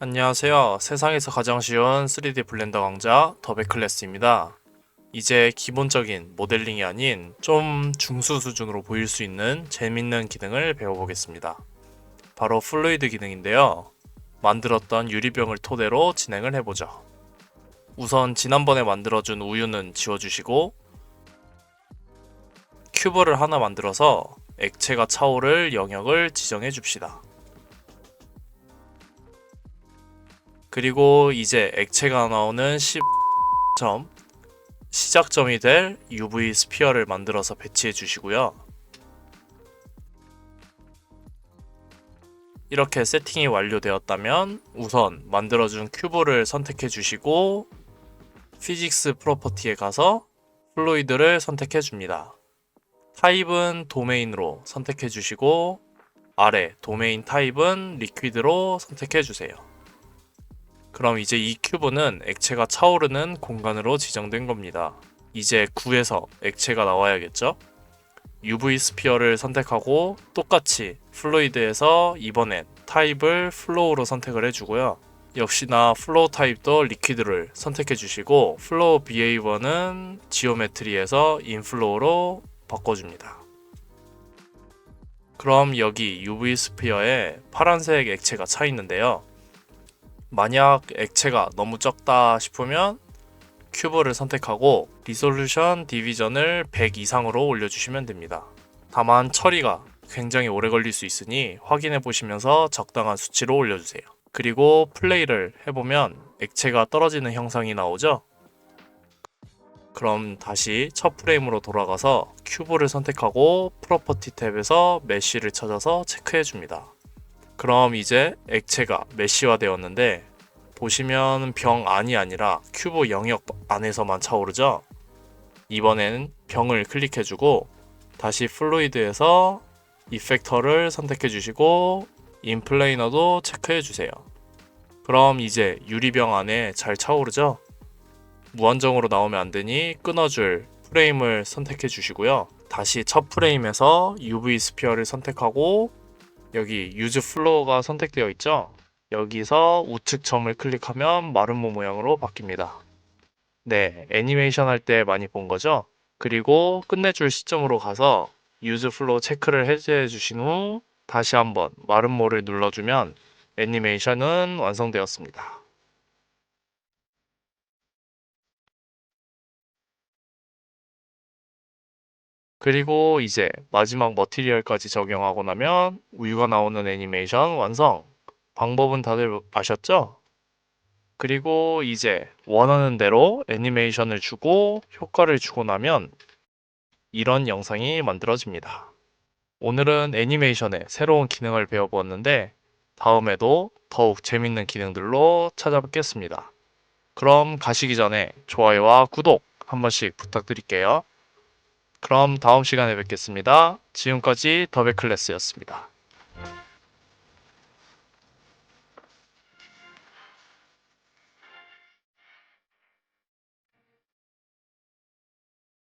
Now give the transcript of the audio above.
안녕하세요. 세상에서 가장 쉬운 3D 블렌더 강좌 더백클래스입니다. 이제 기본적인 모델링이 아닌 좀 중수 수준으로 보일 수 있는 재밌는 기능을 배워보겠습니다. 바로 플루이드 기능인데요. 만들었던 유리병을 토대로 진행을 해보죠. 우선 지난번에 만들어준 우유는 지워주시고 큐브를 하나 만들어서 액체가 차오를 영역을 지정해 줍시다. 그리고 이제 액체가 나오는 시점 시작점이 될 UV 스피어를 만들어서 배치해 주시고요. 이렇게 세팅이 완료되었다면 우선 만들어준 큐브를 선택해 주시고 피직스 프로퍼티에 가서 플루이드를 선택해 줍니다. 타입은 도메인으로 선택해 주시고 아래 도메인 타입은 리퀴드로 선택해 주세요. 그럼 이제 이 큐브는 액체가 차오르는 공간으로 지정된 겁니다. 이제 구에서 액체가 나와야겠죠? UV 스피어를 선택하고 똑같이 플루이드에서 이번엔 타입을 플로우로 선택을 해주고요. 역시나 플로우 타입도 리퀴드를 선택해 주시고 플로우 비헤이버는 지오메트리에서 인플로우로 바꿔줍니다. 그럼 여기 UV 스피어에 파란색 액체가 차 있는데요. 만약 액체가 너무 적다 싶으면 큐브를 선택하고 리솔루션 디비전을 100 이상으로 올려주시면 됩니다. 다만 처리가 굉장히 오래 걸릴 수 있으니 확인해 보시면서 적당한 수치로 올려주세요. 그리고 플레이를 해보면 액체가 떨어지는 형상이 나오죠? 그럼 다시 첫 프레임으로 돌아가서 큐브를 선택하고 프로퍼티 탭에서 메쉬를 찾아서 체크해 줍니다. 그럼 이제 액체가 메쉬화 되었는데 보시면 병 안이 아니라 큐브 영역 안에서만 차오르죠? 이번엔 병을 클릭해주고 다시 플루이드에서 이펙터를 선택해 주시고 인플레이너도 체크해 주세요. 그럼 이제 유리병 안에 잘 차오르죠? 무한정으로 나오면 안 되니 끊어줄 프레임을 선택해 주시고요. 다시 첫 프레임에서 UV 스피어를 선택하고 여기 유즈 플로어가 선택되어 있죠? 여기서 우측 점을 클릭하면 마름모 모양으로 바뀝니다. 네, 애니메이션 할 때 많이 본 거죠? 그리고 끝내줄 시점으로 가서 유즈 플로우 체크를 해제해 주신 후 다시 한번 마름모를 눌러주면 애니메이션은 완성되었습니다. 그리고 이제 마지막 머티리얼까지 적용하고 나면 우유가 나오는 애니메이션 완성! 방법은 다들 아셨죠? 그리고 이제 원하는 대로 애니메이션을 주고 효과를 주고 나면 이런 영상이 만들어집니다. 오늘은 애니메이션의 새로운 기능을 배워보았는데 다음에도 더욱 재밌는 기능들로 찾아뵙겠습니다. 그럼 가시기 전에 좋아요와 구독 한 번씩 부탁드릴게요. 그럼 다음 시간에 뵙겠습니다. 지금까지 더베클래스였습니다.